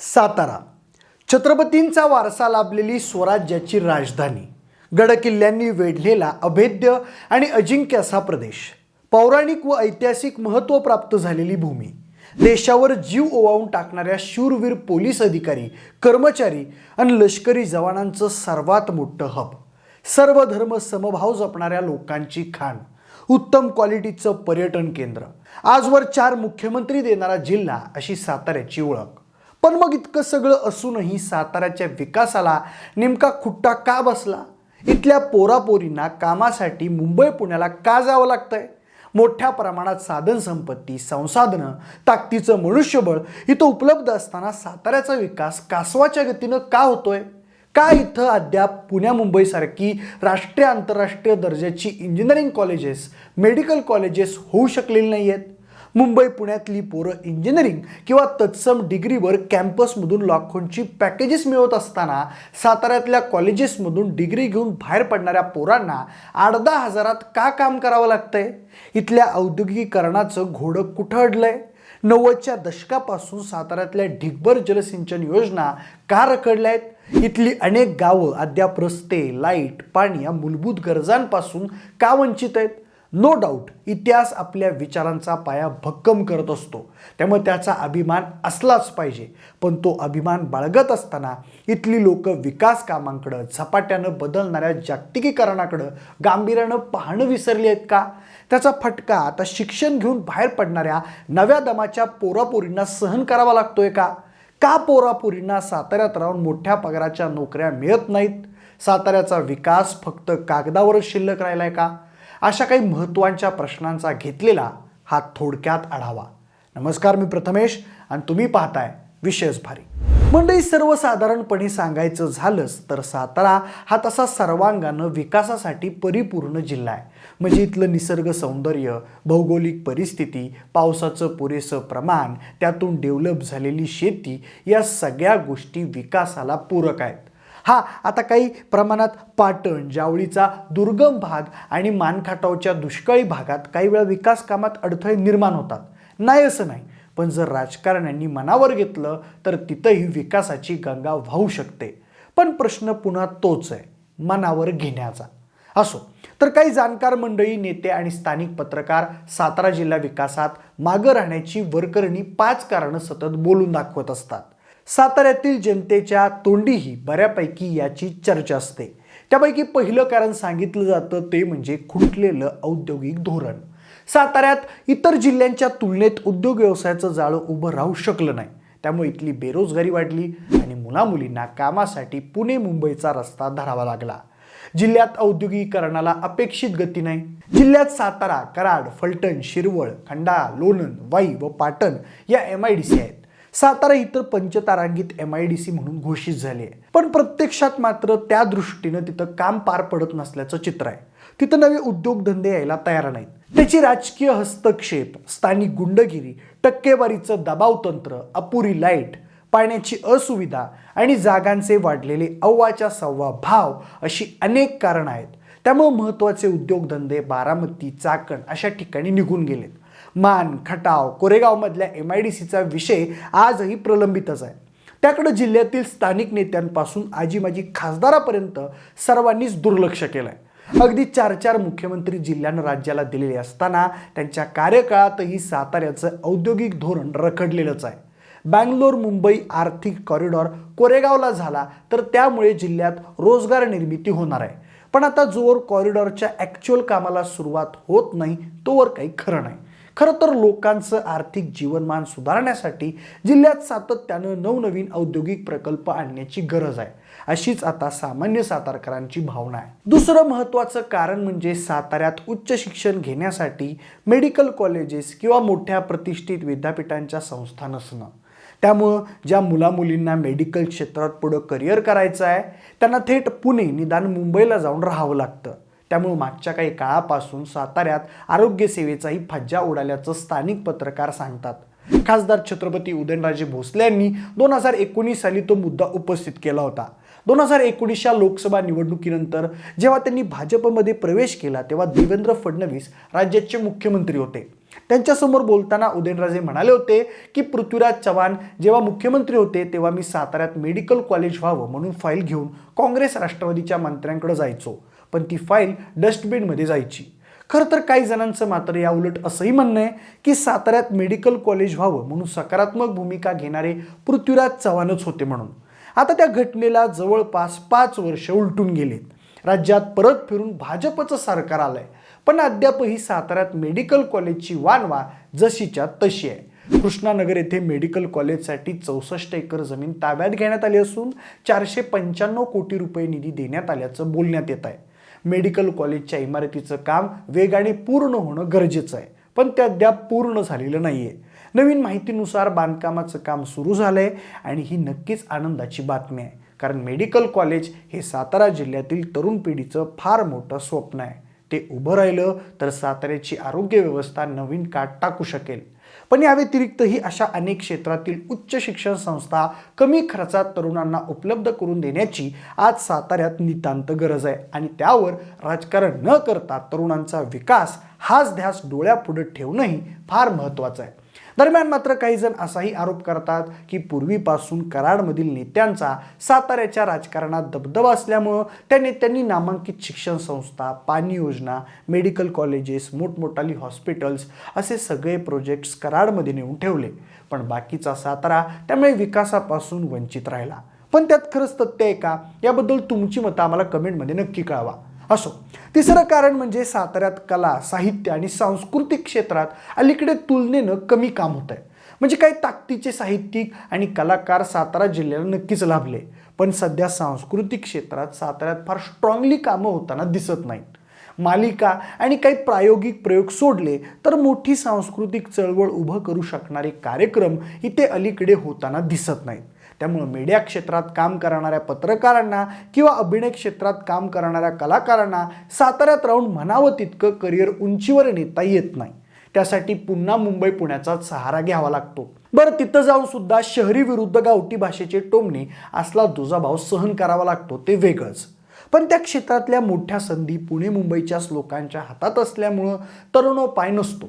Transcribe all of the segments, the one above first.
सातारा. छत्रपतींचा वारसा लाभलेली स्वराज्याची राजधानी. गडकिल्ल्यांनी वेढलेला अभेद्य आणि अजिंक्य असा प्रदेश. पौराणिक व ऐतिहासिक महत्त्व प्राप्त झालेली भूमी. देशावर जीव ओवाळून टाकणाऱ्या शूरवीर पोलीस अधिकारी कर्मचारी आणि लष्करी जवानांचं सर्वात मोठं हब. सर्व धर्म समभाव जपणाऱ्या लोकांची खाण. उत्तम क्वालिटीचं पर्यटन केंद्र. आजवर चार मुख्यमंत्री देणारा जिल्हा अशी साताऱ्याची ओळख. पण मग इतकं सगळं असूनही साताऱ्याच्या विकासाला नेमका खुट्टा का बसला? इथल्या पोरापोरींना कामासाठी मुंबई पुण्याला का जावं लागतंय? मोठ्या प्रमाणात साधनसंपत्ती संसाधनं ताकदीचं मनुष्यबळ इथं उपलब्ध असताना साताऱ्याचा विकास कासवाच्या गतीनं का होतोय? का इथं अद्याप पुण्या मुंबईसारखी राष्ट्रीय आंतरराष्ट्रीय दर्जाची इंजिनिअरिंग कॉलेजेस मेडिकल कॉलेजेस होऊ शकलेली नाही आहेत मुंबई पुण्यातली पोरं इंजिनिअरिंग किंवा तत्सम डिग्रीवर कॅम्पसमधून लाखोंची पॅकेजेस मिळवत असताना साताऱ्यातल्या कॉलेजेसमधून डिग्री घेऊन बाहेर पडणाऱ्या पोरांना आठ दहा हजारात का काम करावं लागतंय? इथल्या औद्योगिकीकरणाचं घोडं कुठं अडलंय? नव्वदच्या दशकापासून साताऱ्यातल्या ढिगभर जलसिंचन योजना का रखडल्या आहेत इथली अनेक गावं अद्याप रस्ते लाइट पाणी या मूलभूत गरजांपासून का वंचित आहेत? नो डाऊट इतिहास आपल्या विचारांचा पाया भक्कम करत असतो. त्यामुळे त्याचा अभिमान असलाच पाहिजे. पण तो अभिमान बाळगत असताना इथली लोक विकास कामांकडं झपाट्यानं बदलणाऱ्या जागतिकीकरणाकडं गांभीर्यानं पाहणं विसरली आहेत का? त्याचा फटका आता शिक्षण घेऊन बाहेर पडणाऱ्या नव्या दमाच्या पोरापोरींना सहन करावा लागतोय का? का पोरापोरींना साताऱ्यात राहून मोठ्या पगाराच्या नोकऱ्या मिळत नाहीत? साताऱ्याचा विकास फक्त कागदावरच शिल्लक राहिला आहे का? अशा काही महत्त्वांच्या प्रश्नांचा घेतलेला हा थोडक्यात आढावा. नमस्कार मी प्रथमेश आणि तुम्ही पाहताय विशेष भारी. मंडळी सर्वसाधारणपणे सांगायचं झालंच तर सातारा हा तसा सर्वांगानं विकासासाठी परिपूर्ण जिल्हा आहे. म्हणजे इथलं निसर्ग सौंदर्य भौगोलिक परिस्थिती पावसाचं पुरेसं प्रमाण त्यातून डेव्हलप झालेली शेती या सगळ्या गोष्टी विकासाला पूरक आहेत. हा आता काही प्रमाणात पाटण जावळीचा दुर्गम भाग आणि मानखाटावच्या दुष्काळी भागात काही वेळा विकास कामात अडथळे निर्माण होतात. नाही असं नाही पण जर राजकारण्यांनी मनावर घेतलं तर तिथंही विकासाची गंगा वाहू शकते. पण प्रश्न पुन्हा तोच आहे मनावर घेण्याचा. असो तर काही जाणकार मंडळी नेते आणि स्थानिक पत्रकार सातारा जिल्हा विकासात मागं राहण्याची वरकरणी पाच कारणं सतत बोलून दाखवत असतात. साताऱ्यातील जनतेच्या तोंडीही बऱ्यापैकी याची चर्चा असते. त्यापैकी पहिलं कारण सांगितलं जातं ते म्हणजे खुंटलेलं औद्योगिक धोरण. साताऱ्यात इतर जिल्ह्यांच्या तुलनेत उद्योग व्यवसायाचं जाळं उभं राहू शकलं नाही. त्यामुळे इथली बेरोजगारी वाढली आणि मुलामुलींना कामासाठी पुणे मुंबईचा रस्ता धरावा लागला. जिल्ह्यात औद्योगिकीकरणाला अपेक्षित गती नाही. जिल्ह्यात सातारा कराड फलटण शिरवळ खंडाळा लोणंद वाई व पाटण या एम आय डी सी आहेत. सातारा इतर पंचतारांकित पंचतारांगित एम आय डी सी म्हणून घोषित झाली आहे. पण प्रत्यक्षात मात्र त्या दृष्टीनं तिथं काम पार पडत नसल्याचं चित्र आहे. तिथं नवे उद्योगधंदे यायला तयार नाहीत. त्याची राजकीय हस्तक्षेप स्थानिक गुंडगिरी टक्केवारीचं दबाव तंत्र अपुरी लाइट पाण्याची असुविधा आणि जागांचे वाढलेले अव्वाच्या सव्वा भाव अशी अनेक कारणं आहेत. त्यामुळे महत्त्वाचे उद्योगधंदे बारामती चाकण अशा ठिकाणी निघून गेलेत. मान खटाव कोरेगावमधल्या एम आय डी सीचा विषय आजही प्रलंबितच आहे. त्याकडे जिल्ह्यातील स्थानिक नेत्यांपासून आजी माजी खासदारापर्यंत सर्वांनीच दुर्लक्ष केलं आहे अगदी चार चार मुख्यमंत्री जिल्ह्यानं राज्याला दिलेले असताना त्यांच्या कार्यकाळातही साताऱ्याचं औद्योगिक धोरण रखडलेलंच आहे. बँगलोर मुंबई आर्थिक कॉरिडॉर कोरेगावला झाला तर त्यामुळे जिल्ह्यात रोजगार निर्मिती होणार आहे. पण आता जोर कॉरिडॉरच्या ॲक्च्युअल कामाला सुरुवात होत नाही तोवर काही खरं नाही. खरं तर लोकांचं आर्थिक जीवनमान सुधारण्यासाठी जिल्ह्यात सातत्यानं नवनवीन औद्योगिक प्रकल्प आणण्याची गरज आहे. अशीच आता सामान्य सातारकरांची भावना आहे. दुसरं महत्त्वाचं कारण म्हणजे साताऱ्यात उच्च शिक्षण घेण्यासाठी मेडिकल कॉलेजेस किंवा मोठ्या प्रतिष्ठित विद्यापीठांच्या संस्था नसणं. त्यामुळं ज्या मुलामुलींना मेडिकल क्षेत्रात पुढं करिअर करायचं आहे त्यांना थेट पुणे निदान मुंबईला जाऊन राहावं लागतं. त्यामुळे मागच्या काही काळापासून साताऱ्यात आरोग्यसेवेचाही फज्जा उडाल्याचं स्थानिक पत्रकार सांगतात. खासदार छत्रपती उदयनराजे भोसले यांनी दोन हजार एकोणीस साली तो मुद्दा उपस्थित केला होता. दोन हजार एकोणीसच्या लोकसभा निवडणुकीनंतर जेव्हा त्यांनी भाजपमध्ये प्रवेश केला तेव्हा देवेंद्र फडणवीस राज्याचे मुख्यमंत्री होते. त्यांच्यासमोर बोलताना उदयनराजे म्हणाले होते की पृथ्वीराज चव्हाण जेव्हा मुख्यमंत्री होते तेव्हा मी साताऱ्यात मेडिकल कॉलेज व्हावं म्हणून फाईल घेऊन काँग्रेस राष्ट्रवादीच्या मंत्र्यांकडे जायचो. पण ती फाईल डस्टबिनमध्ये जायची. खरं तर काही जणांचं मात्र या उलट असंही म्हणणं आहे की साताऱ्यात मेडिकल कॉलेज व्हावं म्हणून सकारात्मक भूमिका घेणारे पृथ्वीराज चव्हाणच होते म्हणून. आता त्या घटनेला जवळपास पाच वर्ष उलटून गेलेत. राज्यात परत फिरून भाजपचं सरकार आलंय. पण अद्यापही साताऱ्यात मेडिकल कॉलेजची वानवा जशीच्या तशी आहे. कृष्णानगर येथे मेडिकल कॉलेजसाठी चौसष्ट एकर जमीन ताब्यात घेण्यात आली असून चारशे पंच्याण्णव कोटी रुपये निधी देण्यात आल्याचं बोलण्यात येत आहे. मेडिकल कॉलेजच्या इमारतीचं काम वेगाने पूर्ण होणं गरजेचं आहे. पण ते अद्याप पूर्ण झालेलं नाही आहे नवीन माहितीनुसार बांधकामाचं काम सुरू झालंय आणि ही नक्कीच आनंदाची बातमी आहे. कारण मेडिकल कॉलेज हे सातारा जिल्ह्यातील तरुण पिढीचं फार मोठं स्वप्न आहे. ते उभं राहिलं तर साताऱ्याची आरोग्य व्यवस्था नवीन काट टाकू शकेल. पण या व्यतिरिक्तही अशा अनेक क्षेत्रातील उच्च शिक्षण संस्था कमी खर्चात तरुणांना उपलब्ध करून देण्याची आज साताऱ्यात नितांत गरज आहे. आणि त्यावर राजकारण न करता तरुणांचा विकास हाच ध्यास डोळ्यापुढे ठेवणंही फार महत्त्वाचं आहे. दरम्यान मात्र काही जण असाही आरोप करतात की पूर्वीपासून कराडमधील नेत्यांचा साताऱ्याच्या राजकारणात दबदबा असल्यामुळं त्या नेत्यांनी नामांकित शिक्षण संस्था पाणी योजना मेडिकल कॉलेजेस मोठमोठाली हॉस्पिटल्स असे सगळे प्रोजेक्ट्स कराडमध्ये नेऊन ठेवले. पण बाकीचा सातारा त्यामुळे विकासापासून वंचित राहिला. पण त्यात खरंच तथ्य आहे का? याबद्दल तुमची मतं आम्हाला कमेंटमध्ये नक्की कळवा. असो. तिसरं कारण म्हणजे साताऱ्यात कला साहित्य आणि सांस्कृतिक क्षेत्रात अलीकडे तुलनेनं कमी काम होत आहे म्हणजे काही ताकदीचे साहित्यिक आणि कलाकार सातारा जिल्ह्याला नक्कीच लाभले. पण सध्या सांस्कृतिक क्षेत्रात साताऱ्यात फार स्ट्रॉंगली कामं होताना दिसत नाहीत. मालिका आणि काही प्रायोगिक प्रयोग सोडले तर मोठी सांस्कृतिक चळवळ उभं करू शकणारे कार्यक्रम इथे अलीकडे होताना दिसत नाहीत. त्यामुळं मीडिया क्षेत्रात काम करणाऱ्या पत्रकारांना किंवा अभिनय क्षेत्रात काम करणाऱ्या कलाकारांना साताऱ्यात राहून म्हणावं तितकं करिअर उंचीवर नेता येत नाही. त्यासाठी पुन्हा मुंबई पुण्याचा सहारा घ्यावा लागतो. बरं तिथं जाऊन सुद्धा शहरी विरुद्ध गावठी भाषेचे टोमणे असला दुजाभाव सहन करावा लागतो ते वेगळंच. पण त्या क्षेत्रातल्या मोठ्या संधी पुणे मुंबईच्याच लोकांच्या हातात असल्यामुळं तरुण पाय नसतो.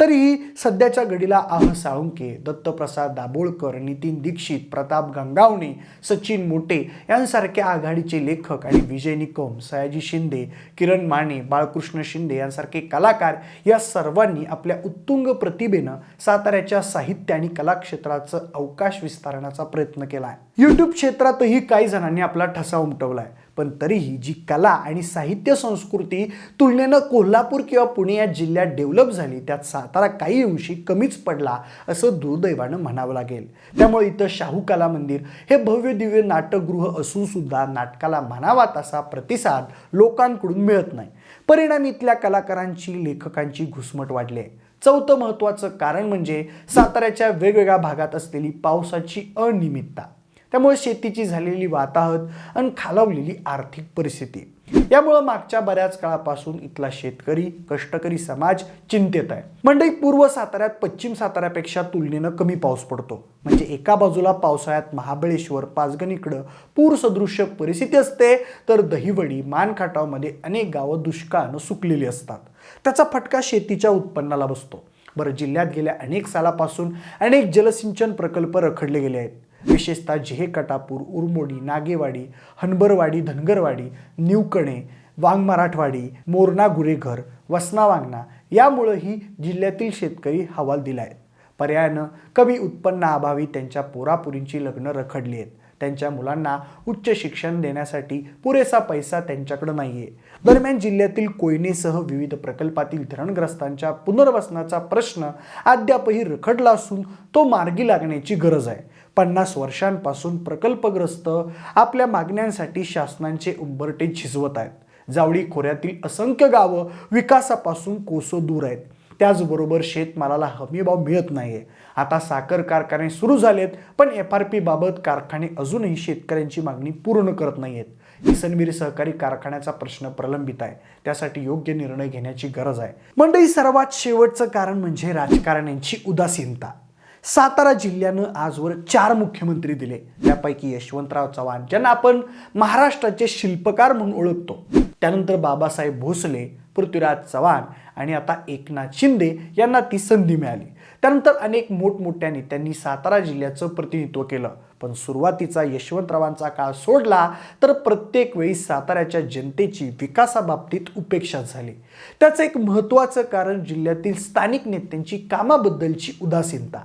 तरीही सध्याच्या घडीला आह साळुंके दत्तप्रसाद दाभोळकर नितीन दीक्षित प्रताप गंगावणे सचिन मोटे यांसारख्या आघाडीचे लेखक आणि विजय निकम सयाजी शिंदे किरण माने बाळकृष्ण शिंदे यांसारखे कलाकार या सर्वांनी आपल्या उत्तुंग प्रतिभेनं साताऱ्याच्या साहित्य आणि कला क्षेत्राचं अवकाश विस्तारण्याचा प्रयत्न केला आहे यूट्यूब क्षेत्रातही काही जणांनी आपला ठसा उमटवला आहे पण तरीही जी कला आणि साहित्य संस्कृती तुलनेनं कोल्हापूर किंवा पुणे या जिल्ह्यात डेव्हलप झाली त्यात सातारा काही अंशी कमीच पडला असं दुर्दैवानं म्हणावं लागेल. त्यामुळे इथं शाहू कला मंदिर हे भव्य दिव्य नाटकगृह असून सुद्धा नाटकाला म्हणावा तसा प्रतिसाद लोकांकडून मिळत नाही. परिणामी इथल्या कलाकारांची लेखकांची घुसमट वाढली आहे. चौथं महत्त्वाचं कारण म्हणजे साताऱ्याच्या वेगवेगळ्या भागात असलेली पावसाची अनियमितता. त्यामुळे शेतीची झालेली वाताहत आणि खालावलेली आर्थिक परिस्थिती. यामुळं मागच्या बऱ्याच काळापासून इथला शेतकरी कष्टकरी समाज चिंतेत आहे. म्हणजे पूर्व साताऱ्यात पश्चिम साताऱ्यापेक्षा तुलनेनं कमी पाऊस पडतो. म्हणजे एका बाजूला पावसाळ्यात महाबळेश्वर पाचगणीकडं पूर सदृश्य परिस्थिती असते तर दहिवडी मानखाटावमध्ये अनेक गावं दुष्काळानं सुकलेली असतात. त्याचा फटका शेतीच्या उत्पन्नाला बसतो. बरं जिल्ह्यात गेल्या अनेक सालापासून अनेक जलसिंचन प्रकल्प रखडले गेले आहेत. विशेषतः जिहे कटापूर उरमोडी नागेवाडी हनबरवाडी धनगरवाडी निवकणे वांग मराठवाडी मोरणा गुरेघर वसना वांगणा यामुळंही जिल्ह्यातील शेतकरी हवाल दिला आहेत पर्यायानं कमी उत्पन्नाअभावी त्यांच्या पोरापुरींची लग्न रखडली आहेत. त्यांच्या मुलांना उच्च शिक्षण देण्यासाठी पुरेसा पैसा त्यांच्याकडे नाही आहे दरम्यान जिल्ह्यातील कोयनेसह विविध प्रकल्पातील धरणग्रस्तांच्या पुनर्वसनाचा प्रश्न अद्यापही रखडला असून तो मार्गी लागण्याची गरज आहे. पन्नास वर्षांपासून प्रकल्पग्रस्त आपल्या मागण्यांसाठी शासनांचे उंबरटे झिजवत आहेत. जावळी खोऱ्यातील असंख्य गावं विकासापासून कोसो दूर आहेत. त्याचबरोबर शेतमालाला हमीभाव मिळत नाहीये. आता साखर कारखाने सुरू झालेत पण एफ आर पी बाबत कारखाने अजूनही शेतकऱ्यांची मागणी पूर्ण करत नाही आहेत किसनवीर सहकारी कारखान्याचा प्रश्न प्रलंबित आहे. त्यासाठी योग्य निर्णय घेण्याची गरज आहे. मंडळी सर्वात शेवटचं कारण म्हणजे राजकारण्यांची उदासीनता. सातारा जिल्ह्यानं आजवर चार मुख्यमंत्री दिले. त्यापैकी यशवंतराव चव्हाण ज्यांना आपण महाराष्ट्राचे शिल्पकार म्हणून ओळखतो. त्यानंतर बाबासाहेब भोसले पृथ्वीराज चव्हाण आणि आता एकनाथ शिंदे यांना ती संधी मिळाली. त्यानंतर अनेक मोठमोठ्या नेत्यांनी सातारा जिल्ह्याचं प्रतिनिधित्व केलं. पण सुरुवातीचा यशवंतरावांचा काळ सोडला तर प्रत्येक वेळी साताऱ्याच्या जनतेची विकासाबाबतीत उपेक्षा झाली. त्याचं एक महत्त्वाचं कारण जिल्ह्यातील स्थानिक नेत्यांची कामाबद्दलची उदासीनता.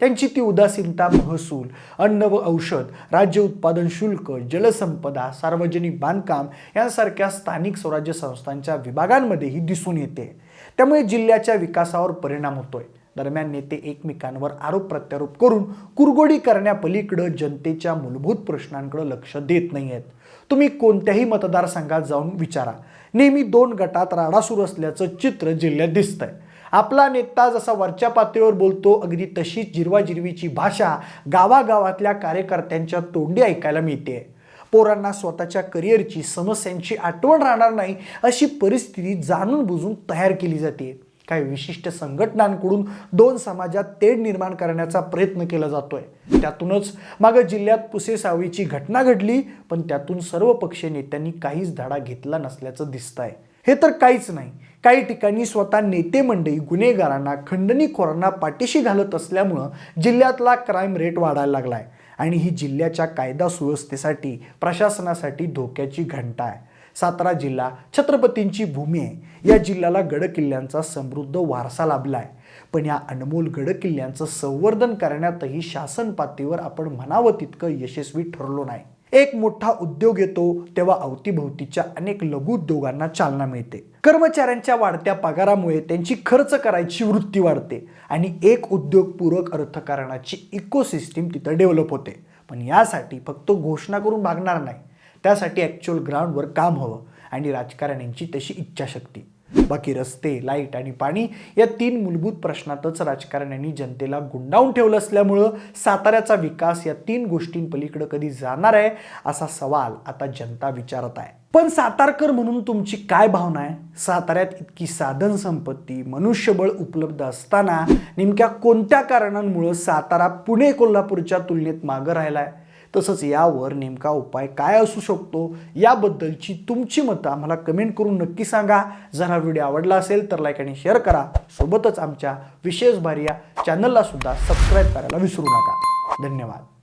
त्यांची ती उदासीनता महसूल अन्न व औषध राज्य उत्पादन शुल्क जलसंपदा सार्वजनिक बांधकाम यांसारख्या स्थानिक स्वराज्य संस्थांच्या विभागांमध्येही दिसून येते. त्यामुळे जिल्ह्याच्या विकासावर परिणाम होतोय. दरम्यान नेते एकमेकांवर आरोप प्रत्यारोप करून कुरगोडी करण्यापलीकडं जनतेच्या मूलभूत प्रश्नांकडे लक्ष देत नाही आहेत तुम्ही कोणत्याही मतदारसंघात जाऊन विचारा. नेहमी दोन गटात राडा सुरू असल्याचं चित्र जिल्ह्यात दिसतंय. आपला नेता जसा वरच्या पातळीवर बोलतो अगदी तशीच जिरवाजिरवीची भाषा गावागावातल्या कार्यकर्त्यांच्या तोंडी ऐकायला मिळते. पोरांना स्वतःच्या करिअरची समस्यांची आठवण राहणार नाही अशी परिस्थिती जाणून बुजून तयार केली जाते. काही विशिष्ट संघटनांकडून दोन समाजात तेढ निर्माण करण्याचा प्रयत्न केला जातोय. त्यातूनच मागं जिल्ह्यात पुसे सावळीची घटना घडली पण त्यातून सर्व पक्षीय नेत्यांनी काहीच धडा घेतला नसल्याचं दिसतंय. हे तर काहीच नाही काही ठिकाणी स्वतः नेते मंडळी गुन्हेगारांना खंडणीखोरांना पाठीशी घालत असल्यामुळं जिल्ह्यातला क्राईम रेट वाढायला लागलाय. आणि ही जिल्ह्याच्या कायदा सुव्यवस्थेसाठी प्रशासनासाठी धोक्याची घंटा आहे. सातारा जिल्हा छत्रपतींची भूमी आहे. या जिल्ह्याला गडकिल्ल्यांचा समृद्ध वारसा लाभला आहे पण या अनमोल गडकिल्ल्यांचं संवर्धन करण्यातही शासन पातळीवर आपण म्हणावं तितकं यशस्वी ठरलो नाही. एक मोठा उद्योग येतो तेव्हा अवतीभोवतीच्या अनेक लघु उद्योगांना चालना मिळते. कर्मचाऱ्यांच्या वाढत्या पगारामुळे त्यांची खर्च करायची वृत्ती वाढते आणि एक उद्योगपूरक अर्थकारणाची इकोसिस्टीम तिथं डेव्हलप होते. पण यासाठी फक्त घोषणा करून भागणार नाही. त्यासाठी ॲक्च्युअल ग्राउंडवर काम हवं आणि राजकारण्यांची तशी इच्छाशक्ती. बाकी रस्ते लाइट आणि पाणी या तीन मूलभूत प्रश्नातच राजकारण्यांनी जनतेला गुंडावून ठेवलं असल्यामुळं साताऱ्याचा विकास या तीन गोष्टींपलीकडे कधी जाणार आहे असा सवाल आता जनता विचारत आहे. पण सातारकर म्हणून तुमची काय भावना आहे? साताऱ्यात इतकी साधन संपत्ती मनुष्यबळ उपलब्ध असताना नेमक्या कोणत्या कारणांमुळं सातारा पुणे कोल्हापूरच्या तुलनेत मागं राहिला आहे तसंच यावर नेमका उपाय काय असू शकतो याबद्दलची तुमची मतं आम्हाला कमेंट करून नक्की सांगा. जर हा व्हिडिओ आवडला असेल तर लाईक आणि शेअर करा. सोबतच आमच्या विशेष भारी या चॅनलला सुद्धा सबस्क्राईब करायला विसरू नका. धन्यवाद.